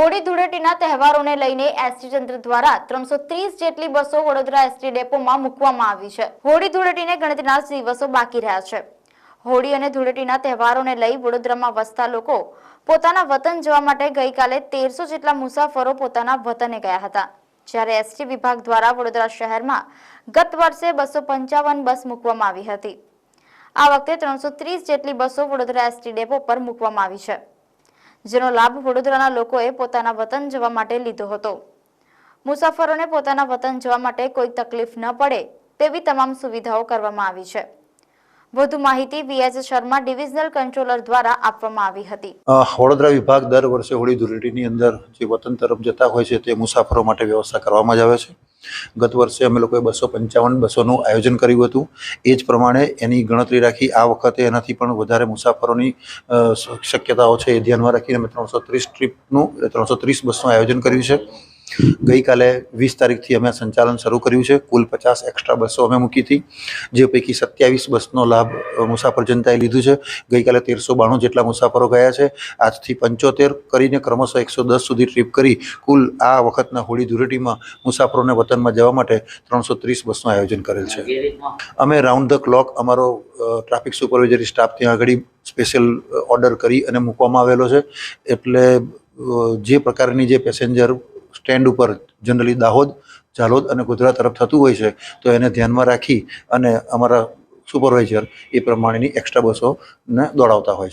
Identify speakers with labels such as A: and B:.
A: હોળી ધૂળેટીના તહેવારોને લઈને એસટી તંત્ર દ્વારા ત્રણસો ત્રીસ જેટલી બસો વડોદરા એસટી ડેપોમાં મૂકવામાં આવી છે. હોળી ધૂળેટીને ગણતરીના દિવસો બાકી રહ્યા છે. હોળી અને ધૂળેટીના તહેવારોને લઈ વડોદરામાં વસતા લોકો પોતાના વતન જવા માટે ગઈકાલે તેરસો જેટલા મુસાફરો પોતાના વતને ગયા હતા. જ્યારે એસટી વિભાગ દ્વારા વડોદરા શહેરમાં ગત વર્ષે બસો પંચાવન બસ મૂકવામાં આવી હતી. આ વખતે ત્રણસો ત્રીસ જેટલી બસો વડોદરા એસટી ડેપો પર મૂકવામાં આવી છે. જેનો લાભ વડોદરાના લોકોએ પોતાના વતન જવા માટે લીધો હતો. મુસાફરોને પોતાના વતન જવા માટે કોઈ તકલીફ ન પડે તેવી તમામ સુવિધાઓ કરવામાં આવી છે. વધુ માહિતી વીએચ શર્મા ડિવિઝનલ કંટ્રોલર દ્વારા આપવામાં આવી હતી.
B: વડોદરા વિભાગ દર વર્ષે હોળી ધૂળેટીની અંદર જે વતન તરફ જતા હોય છે તે મુસાફરો માટે વ્યવસ્થા કરવામાં જ આવે છે. ગત વર્ષે અમે લોકોએ બસો પંચાવન બસોનું આયોજન કર્યું હતું. એ જ પ્રમાણે એની ગણતરી રાખી આ વખતે એનાથી પણ વધારે મુસાફરોની શક્યતાઓ છે એ ધ્યાનમાં રાખીને અમે ત્રણસો ત્રીસ ટ્રીપનું, ત્રણસો ત્રીસ બસનું આયોજન કર્યું છે. ગઈકાલે વીસ તારીખથી અમે સંચાલન શરૂ કર્યું છે. કુલ પચાસ એક્સ્ટ્રા બસો અમે મૂકી હતી, જે પૈકી સત્યાવીસ બસનો લાભ મુસાફર જનતાએ લીધું છે. ગઈકાલે તેરસો બાણું જેટલા મુસાફરો ગયા છે. આજથી પંચોતેર કરીને ક્રમશઃ એકસો દસ સુધી ટ્રીપ કરી કુલ આ વખતના હોળી ધૂળેટીમાં મુસાફરોને વતનમાં જવા માટે ત્રણસો ત્રીસ બસનું આયોજન કરેલ છે. અમે રાઉન્ડ ધ ક્લોક અમારો ટ્રાફિક સુપરવાઇઝરી સ્ટાફ ત્યાં આગળ સ્પેશિયલ ઓર્ડર કરી અને મૂકવામાં આવેલો છે. એટલે જે પ્રકારની જે પેસેન્જર સ્ટેન્ડ ઉપર જનરલી દાહોદ, ઝાલોદ અને ગોધરા તરફ થતું હોય છે, તો એને ધ્યાનમાં રાખી અને અમારા સુપરવાઇઝર એ પ્રમાણેની એક્સ્ટ્રા બસોને દોડાવતા હોય છે.